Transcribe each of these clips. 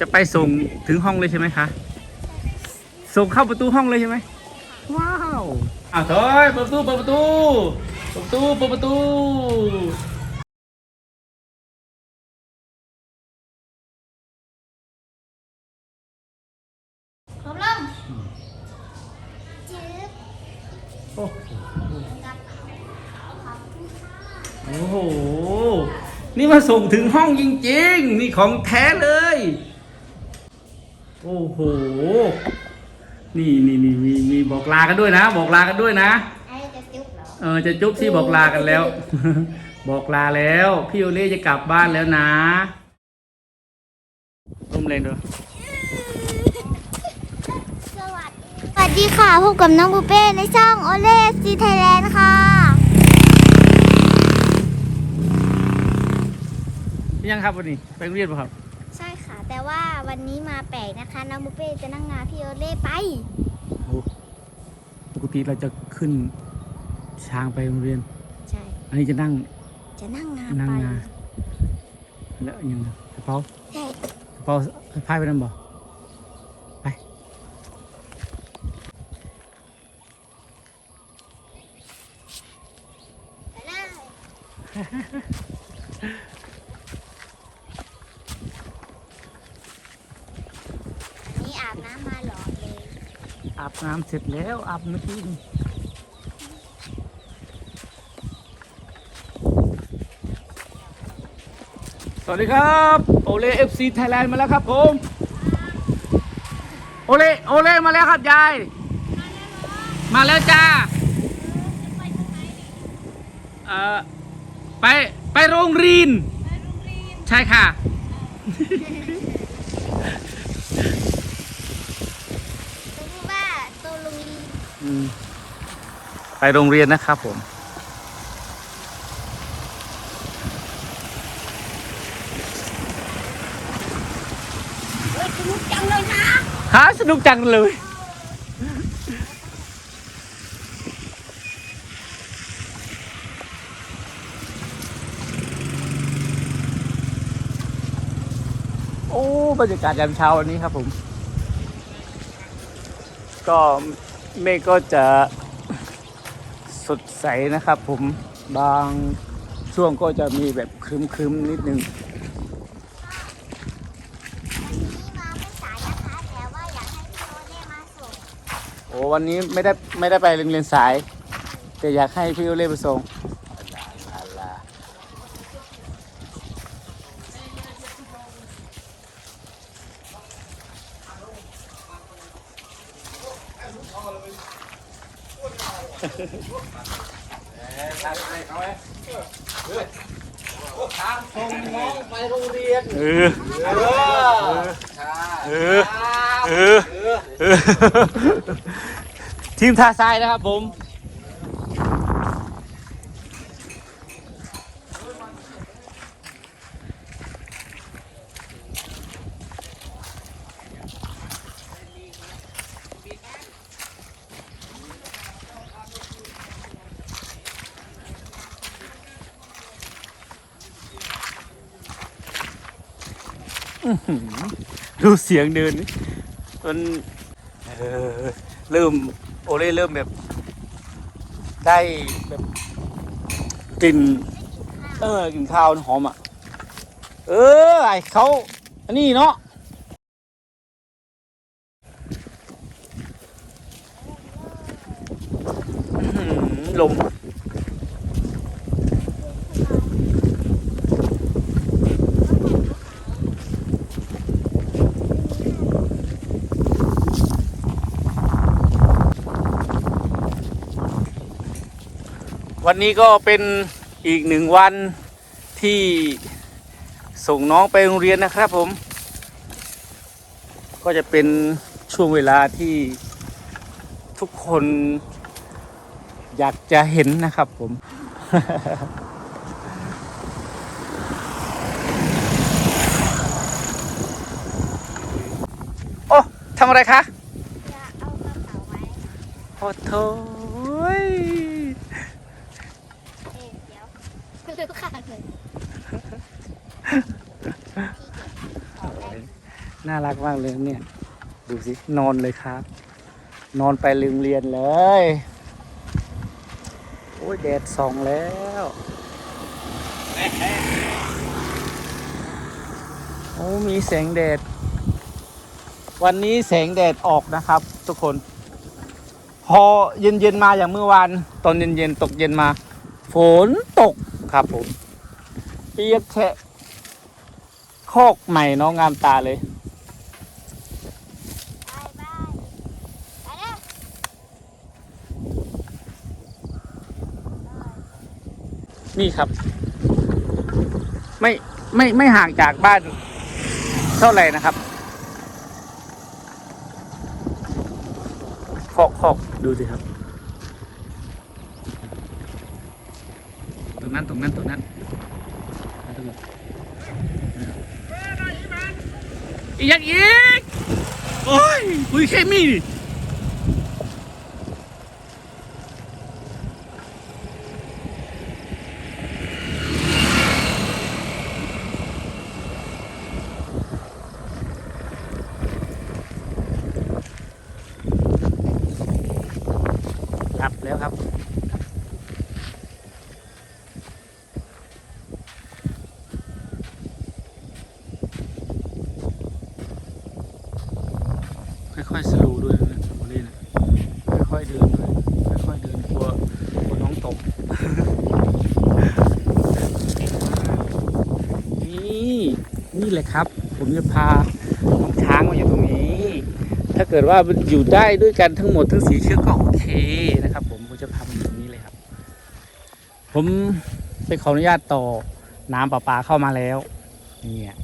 จะไปส่งถึงห้องเลยใช่ไหมคะ ส่งเข้าประตูห้องเลยใช่ไหมว้าวอ้าวถอยเปิดประตูเปิดประตูเปิดประตูเปิดประตูพร้อมลงจืบโอ้กับขอบคุณค่ะโอ้โห นี่มาส่งถึงห้องจริงๆ นี่ของแท้เลย โอ้โห นี่นี่นี่มีมีบอกลากันด้วยนะ บอกลากันด้วยนะ ไอ้จะจุ๊บเหรอ เออจะจุ๊บที่บอกลากันแล้ว บอกลาแล้ว พี่โอเล่จะกลับบ้านแล้วนะร่มแรงด้วยสวัสดีสวัสดีค่ะพบกับน้องปูเป้ในช่องโอเล่ซีไทยแลนด์ค่ะ ยังครับวันนี้ไปโรงเรียนป่ะครับใช่ค่ะแต่ ว่าวันนี้มาแปลกนะคะน้องปูเป้จะนั่งงาพี่โอเล่ไปโอ้ปกติเราจะขึ้นช้างไปโรงเรียน ใช่ อันนี้จะนั่ง จะนั่งงานั่งไปงาแล้วยังกระเป๋าใช่กระเป๋าพายไปนั่นบ่ไป ไปเลยอันนี่อาบน้ำมาหรอเลย อาบน้ำเสร็จแล้วอาบเมื่อกี้นี่สวัสดีครับโอเล่เอฟซีไทยแลนด์มาแล้วครับผมโอเล่โอเล่มาแล้วครับยายมาแล้วจ้าเอ่อไปไปโรงเรียนใช่ค่ะ ต้องพูดว่าโตลงลี อืม ไปโรงเรียนนะครับผมเฮ้ยสนุกจังเลยนะฮะสนุกจังเลย โอ้ บรรยากาศยามเช้าวันนี้ครับผม ก็ เมฆก็จะสดใสนะครับผมบางช่วงก็จะมีแบบครึมๆนิดนึงวันนี้มาไม่สายนะคะแต่ว่าอยากให้พี่โอเล่มาส่งโอ้วันนี้ไม่ได้ไม่ได้ไปโรงเรียนสาย แต่อยากให้พี่โอเล่ไปส่งอัลลา เออเออเออเออทีมท่าทรายนะครับผม ดูเสียงเดินมันเออเริ่มโอเล่เริ่มแบบ ได้แบบกลิ่นเออกลิ่นข้าวหอมอะ เออไอเขาอันนี้เนาะลม วันนี้ก็เป็นอีกหนึ่งวันที่ส่งน้องไปโรงเรียนนะครับผม ก็จะเป็นช่วงเวลาที่ทุกคนอยากจะเห็นนะครับผม โอ้ทำอะไรคะ จะเอากระเป๋าไว้โอ้โถย เอ๊ะเดี๋ยว ลืมขาดเลยน่ารักมากเลยเนี่ย ดูสิ นอนเลยครับ นอนไปโรงเรียนเลย โอ้ยแดดส่องแล้วโอ้มีแสงแดด วันนี้แสงแดดออกนะครับ ทุกคน พอเย็นเย็นๆมาอย่างเมื่อวาน ตอนเย็นเย็นๆตกเย็นมา ฝนตก ครับผมเปียกแฉะโคกใหม่น้องงามตาเลยนี่ครับ ไม่ไม่ไม่ห่างจากบ้านเท่าไหร่นะครับคอกคอกดูสิครับ ตรง นั้นตรงนั้นตรงนั้นตรงนั้นอีกอย่างอีกโอ้ยคุยแค่มีครับแล้วครับ ค่อยๆสโลูด้วยนะโอเล่นะค่อยๆ เดินด้วยค่อยๆเดินกลัวกลัวน้องตก นี่นี่เลยครับ ผมจะพาน้องช้างมาอยู่ตรงนี้ ถ้าเกิดว่าอยู่ได้ด้วยกันทั้งหมดทั้งสีเชือกก็โอเคนะครับ ผมผมจะพามาอยู่ตรงนี้เลยครับ ผมไปขออนุญาตต่อน้ำประปาเข้ามาแล้วเนี่ย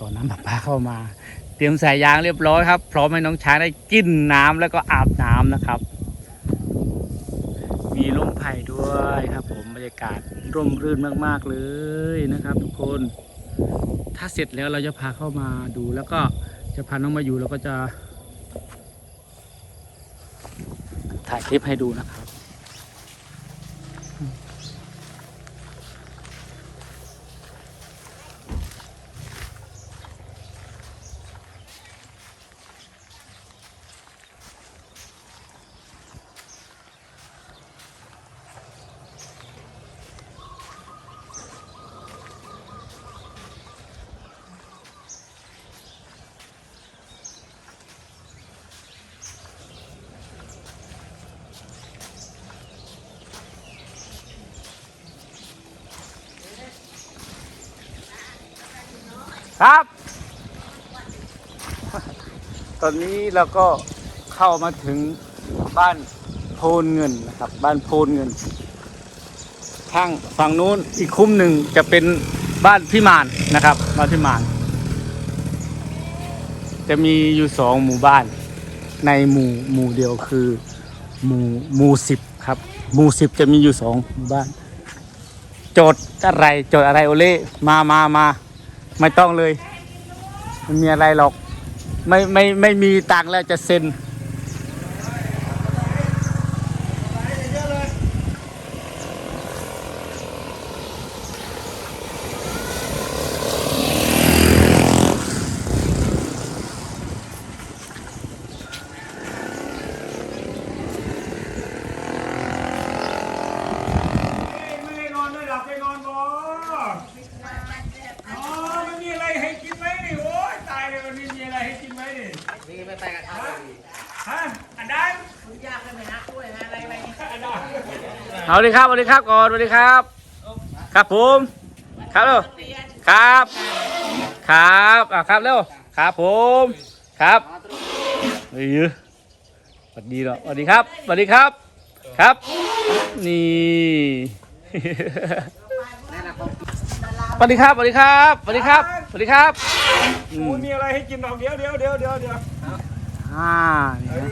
ต่อน้ำประปาเข้ามา เตรียมสายยางเรียบร้อยครับ พร้อมให้น้องช้างได้กินน้ำแล้วก็อาบน้ำนะครับ มีร่มไผ่ด้วยครับ ผมบรรยากาศร่มรื่นมาก ๆ เลยนะครับ ทุกคน ถ้าเสร็จแล้วเราจะพาเข้ามาดูแล้วก็จะพาน้องมาอยู่แล้วก็จะ ถ่ายคลิปให้ดูนะครับ ครับ ตอนนี้เราก็เข้ามาถึงบ้านโพนเงินนะครับ บ้านโพนเงินทางฝั่งนู้นอีกคุ้มหนึ่งจะเป็นบ้านพี่มานนะครับบ้านพี่มาน จะมีอยู่สองหมู่บ้าน ในหมู่หมู่เดียวคือหมู่หมู่สิบครับหมู่สิบจะมีอยู่สองหมู่บ้าน โจทย์อะไรโจทย์อะไรโอเล่มามามา ไม่ต้องเลย มันมีอะไรหรอก ไม่ไม่ไม่มีตังค์แล้วจะเซ็น ไม่ได้นอนไม่หลับไปนอนบ่อ๋อมันมีอะไรให้กินไหมนี่โอ้ยตายเลยมันไม่มีอะไรให้กินไหมนี่ นี่ไม่ไปกับเขาเลยดิ ฮะอันนั้น คุณยากเลยไหมฮะกล้วยฮะอะไรอะไรนี่ อันนั้น เอาดีครับสวัสดีครับก่อนสวัสดีครับ ครับผม ครับเร็วครับ ครับอะครับเร็วครับผม ครับเฮ้ยสวัสดีเนาะสวัสดีครับสวัสดีครับ ครับ นี่นั่นนะผมสวัสดีครับสวัสดีครับสวัสดีครับสวัสดีครับอืโอ้มมีอะไรให้กินหรอกเดี๋ยวเดี๋ยวเดี๋ยวเดี๋ยวเดี๋ยวอ่านี่เอนะ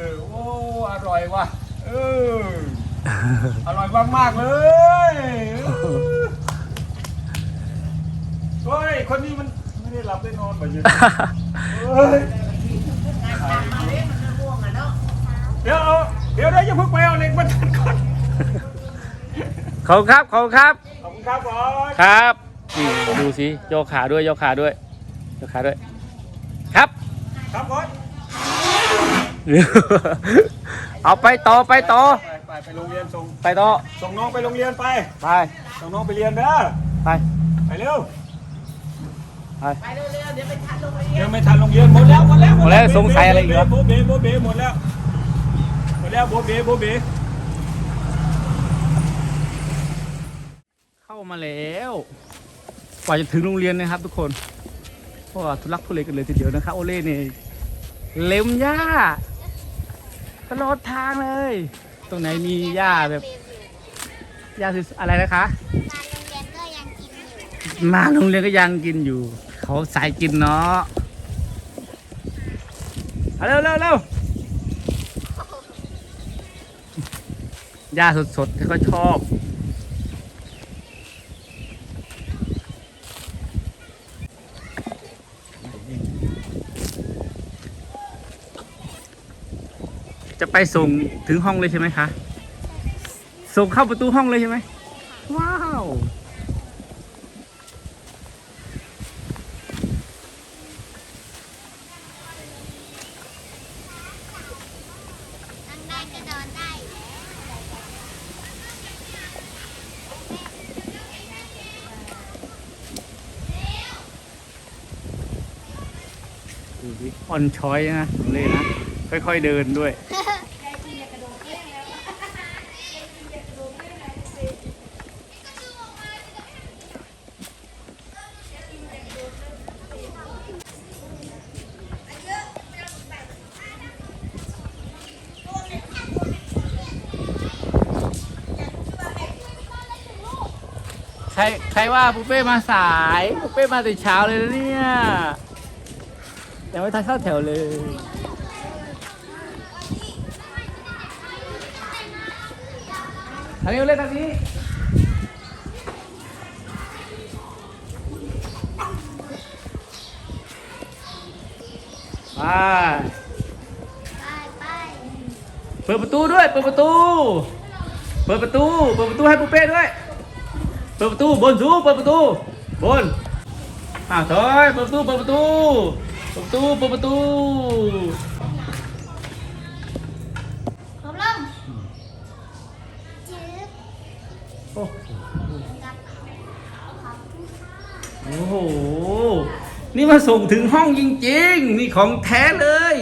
อโอ้อร่อยว่ะเออ อร่อยมากมากๆเลยเฮ้ยคนนี้มันไม่ได้หลับได้นอนแบบนี้เฮ้ยมาเล่นมันจะม่วงอะเนาะเดี๋ยวเอาเดี๋ยวเดี๋ยวอย่าเพิ่งไปเอาเหล็กมาตัดก่อนขอบคุณครับขอบคุณครับขอบคุณครับบอสครับนี่ดูสิโยกขาด้วยโยกขาด้วยโยกขาด้วย ครับ ครับก่อนเอาไปต่อไปต่อ ไปไปไปโรงเรียนส่งไปต่อส่งน้องไปโรงเรียนไป ไปส่งน้องไปเรียนเด้อ ไปไปเร็ว ไปไปเร็วๆเดี๋ยวไปทันโรงเรียนเดี๋ยวไม่ทันโรงเรียนหมดแล้วหมดแล้วหมดแล้วสงสัยอะไรอีกเหรอโบเบโบเบหมดแล้วหมดแล้วโบเบโบเบเข้ามาแล้วกว่าจะถึงโรงเรียนนะครับ ทุกคนเพราะว่าทุลักทุเลกันเลยทีเดียวนะครับโอเล่เนี่ยเล็มหญ้าตลอดทางเลย ตรงไหนมีหญ้าแบบหญ้าสวยๆอะไรนะคะมาโรงเรียนก็ยังกินอยู่มาโรงเรียนก็ยังกินอยู่ เขาสายกินเนาะเอาเร็วเร็วเร็วหญ้าสดๆเขาชอบ ไปส่งถึงห้องเลยใช่ไหมคะ ส่งเข้าประตูห้องเลยใช่ไหม ว้าว อ่อนช้อยนะเลยนะ ค่อยๆเดินด้วย ครใครว่าปุเป้มาสายปุเป้มาแต่เช้าเลยนะเนี่ยยังไม่ทันเข้าแถวเลย ทางนี้เลยทางนี้ไปไปเปิดประตูด้วย เปิดประตู เปิดประตู เปิดประตูให้ปุเป้ด้วย เปิดประตูบนสูงเปิดประตูบนอ้าวถอยเปิดประตูเปิดประตูเปิดประตูเปิดประตูพร้อมลงจืบโอ้กับขอบคุณค่ะโอ้โหนี่มาส่งถึงห้องจริงๆ นี่ของแท้เลย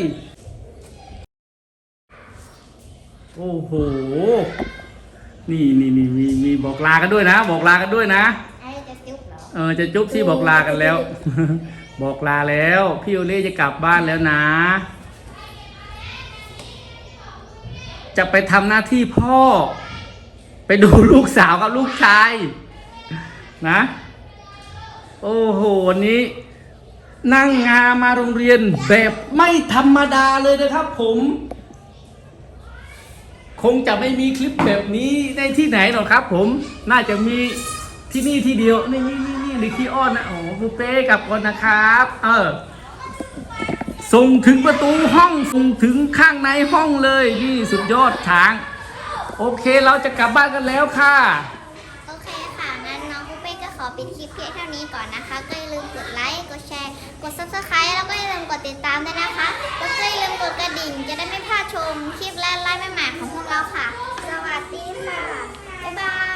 โอ้โห นี่นี่นี่มีมีบอกลากันด้วยนะ บอกลากันด้วยนะ ไอ้จะจุ๊บเหรอเออจะจุ๊บที่บอกลากันแล้ว บอกลาแล้ว พี่โอเล่จะกลับบ้านแล้วนะ จะไปทำหน้าที่พ่อ ไปดูลูกสาวกับลูกชาย นะ โอ้โหวันนี้ นั่งงามาโรงเรียนแบบไม่ธรรมดาเลยนะครับผม คงจะไม่มีคลิปแบบนี้ได้ที่ไหนหรอกครับ ผมน่าจะมีที่นี่ที่เดียวนี่นี่นี่นี่ลิคีออนนะโอ้ปูเป้กลับก่อนนะครับ เออส่งถึงประตูห้องส่งถึงข้างในห้องเลยนี่สุดยอดช้าง โอเคเราจะกลับบ้านกันแล้วค่ะ โอเคค่ะงั้นน้องปุ๊เป้ก็ขอปิดคลิปเพียงเท่านี้ก่อนนะคะ ก็อย่าลืมกดไลค์กดแชร์ กด subscribe แล้วก็อย่าลืมกดติดตามด้วยนะคะ แล้วก็อย่าลืมกดกระดิ่งจะได้ไม่พลาดชมคลิปและไลฟ์ใหม่ๆของพวกเราค่ะ สวัสดีค่ะ บ๊ายบาย